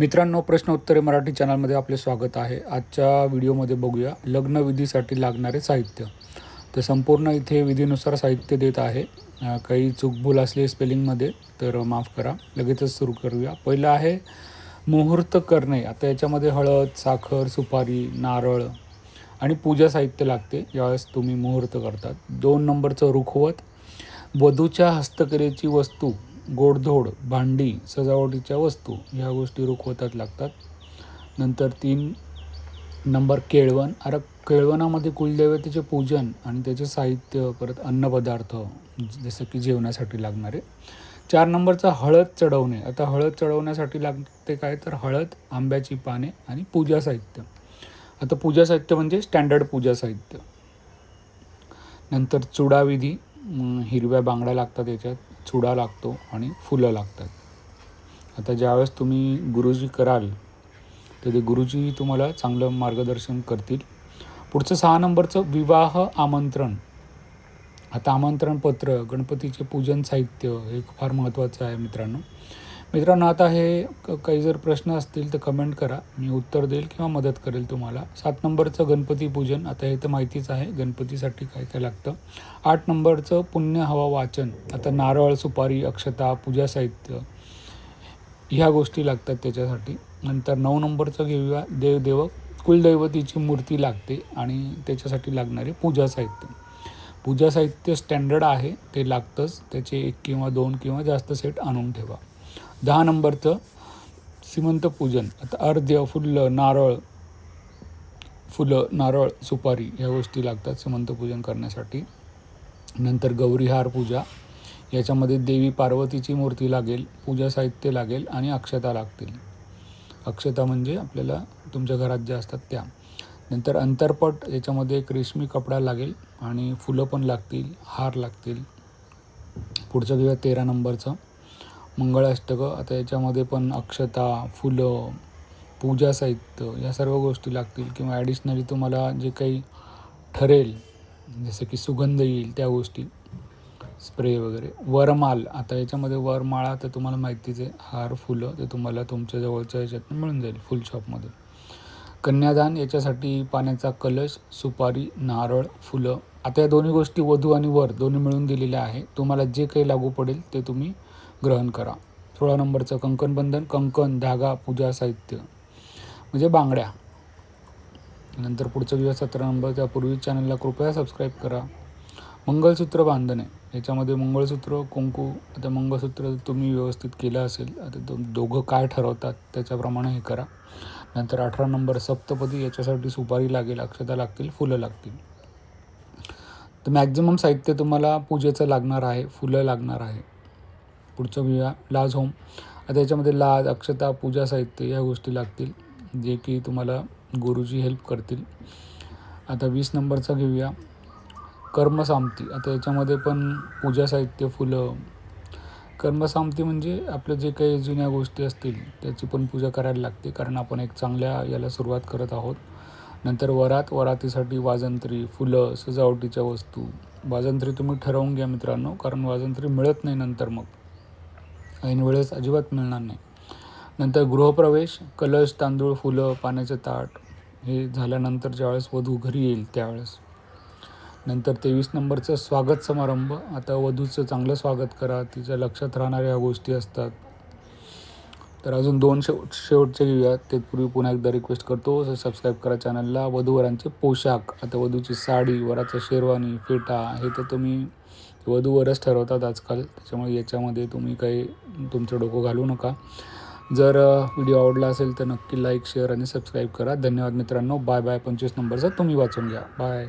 मित्रांनो प्रश्न उत्तरे मराठी चॅनलमध्ये आपले स्वागत आहे. आजच्या व्हिडिओमध्ये बघूया लग्नविधीसाठी लागणारे साहित्य. तर संपूर्ण इथे विधीनुसार साहित्य देत आहे. काही चूकभूल असली स्पेलिंगमध्ये तर माफ करा. लगेचच सुरू करूया. पहिलं आहे मुहूर्त करणे. आता याच्यामध्ये हळद साखर सुपारी नारळ आणि पूजा साहित्य लागते. यावेळेस तुम्ही मुहूर्त करतात. दोन नंबरचं रुखवत. वधूच्या हस्तकलेची वस्तू. गोडधोड भांडी सजावटीच्या वस्तू ह्या गोष्टी रुखवतात लागतात. नंतर तीन नंबर केळवण. अरे केळवणामध्ये कुलदेवतेचे पूजन आणि त्याचे साहित्य परत अन्नपदार्थ जसं की जेवणासाठी लागणारे. चार नंबरचा हळद चढवणे. आता हळद चढवण्यासाठी लागते काय? तर हळद आंब्याची पाने आणि पूजा साहित्य. आता पूजा साहित्य म्हणजे स्टँडर्ड पूजा साहित्य. नंतर चुडाविधी. हिरव्या बांगड्या लागतात याच्यात चुडा लागतो आणि फुलं लागतात. आता ज्यावेळेस तुम्ही गुरुजी कराल तर ते गुरुजी तुम्हाला चांगलं मार्गदर्शन करतील. पुढचं सहा नंबरचं विवाह आमंत्रण. आता आमंत्रण पत्र गणपतीचे पूजन साहित्य हे फार महत्त्वाचं आहे मित्रांनो. मित्रांनो आता हे क- काही जर प्रश्न असतील तर कमेंट करा. मी उत्तर देईल किंवा मदत करेल तुम्हाला. सात नंबरचं गणपती पूजन. आता हे तर माहितीच आहे गणपतीसाठी काय काय लागतं. आठ नंबरचं पुण्य हवा वाचन. आता नारळ सुपारी अक्षता पूजा साहित्य ह्या गोष्टी लागतात त्याच्यासाठी. नंतर नऊ नंबरचं घेऊया. देवदेव कुलदैवतीची मूर्ती लागते आणि त्याच्यासाठी लागणारे पूजा साहित्य. पूजा साहित्य स्टँडर्ड आहे ते लागतंच. त्याचे एक किंवा दोन किंवा जास्त सेट आणून ठेवा. दहा नंबरचं श्रीमंत पूजन. आता अर्ध्य फुलं नारळ फुलं नारळ सुपारी ह्या गोष्टी लागतात श्रीमंत पूजन करण्यासाठी. नंतर गौरीहार पूजा. याच्यामध्ये देवी पार्वतीची मूर्ती लागेल पूजा साहित्य लागेल आणि अक्षता लागतील. अक्षता म्हणजे आपल्याला तुमच्या घरात ज्या असतात त्या. नंतर अंतरपट याच्यामध्ये एक रेशमी कपडा लागेल आणि फुलं पण लागतील हार लागतील. पुढचं घेऊया तेरा नंबरचं. मंगळाष्टकं आता याच्यामध्ये पण अक्षता फुलं पूजा साहित्य या सर्व गोष्टी लागतील किंवा ॲडिशनली तुम्हाला जे काही ठरेल जसं की सुगंध येईल त्या गोष्टी स्प्रे वगैरे. वरमाल आता याच्यामध्ये वरमाळा तर तुम्हाला माहितीच आहे हार फुलं ते तुम्हाला तुमच्या जवळच्या याच्यातून मिळून जाईल फुल शॉपमध्ये कन्यादान याच्यासाठी पाण्याचा कलश सुपारी नारळ फुलं आता या दोन्ही गोष्टी वधू आणि वर दोन्ही मिळून दिलेल्या आहे. तुम्हाला जे काही लागू पडेल ते तुम्ही ग्रहण करा. सोळा नंबरचं कंकणबंधन कंकण धागा पूजा साहित्य. म्हणजे बांगड्या. नंतर पुढचं दिवस सतरा नंबर त्यापूर्वी चॅनलला कृपया सबस्क्राईब करा. मंगळसूत्र बांधणे. याच्यामध्ये मंगळसूत्र कुंकू आता मंगळसूत्र तुम्ही व्यवस्थित केलं असेल आता दो दोघं काय ठरवतात त्याच्याप्रमाणे हे करा. नंतर अठरा नंबर सप्तपदी याच्यासाठी सुपारी लागेल अक्षता लागतील फुलं लागतील. तर मॅक्झिमम साहित्य तुम्हाला पूजेचं लागणार आहे फुलं लागणार आहे. पुढचं घेऊया. लाज होम. आता याच्यामध्ये लाज अक्षता पूजा साहित्य या गोष्टी लागतील जे की तुम्हाला गुरुजी हेल्प करतील. आता वीस नंबरचा घेऊया. कर्मसामती. आता याच्यामध्ये पण पूजा साहित्य फुलं. कर्मसामती म्हणजे आपलं जे काही जुन्या गोष्टी असतील त्याची पण पूजा करायला लागते कारण आपण एक चांगल्या याला सुरुवात करत आहोत. नंतर वरात वरातीसाठी वाजंत्री फुलं सजावटीच्या वस्तू. वाजंत्री तुम्ही ठरवून घ्या मित्रांनो कारण वाजंत्री मिळत नाही नंतर मग. ऐन वेळेस अजिबात मिळणार नाही. नंतर गृहप्रवेश कलश तांदूळ फुलं पाण्याचं ताट हे झाल्यानंतर ज्यावेळेस वधू घरी येईल त्यावेळेस. नंतर तेवीस नंबरचं स्वागत समारंभ. आता वधूचं चांगलं स्वागत करा तिच्या लक्षात राहणाऱ्या गोष्टी असतात. तर अजून दोन शेवट शेवटचे घेऊयात. ते पूर्वी पुन्हा एकदा रिक्वेस्ट करतो. सबस्क्राईब करा चॅनलला वधूवरांचे पोशाख आता वधूची साडी वराचं शेरवानी फेटा हे तर तुम्ही वधूवरच ठरवतात आजकाल. त्याच्यामुळे याच्यामध्ये तुम्ही काही तुमचं डोकं घालू नका. जर व्हिडिओ आवडला असेल तर नक्की लाईक शेअर आणि सबस्क्राईब करा. धन्यवाद मित्रांनो. बाय बाय पंचवीस नंबरचा तुम्ही वाचून घ्या. बाय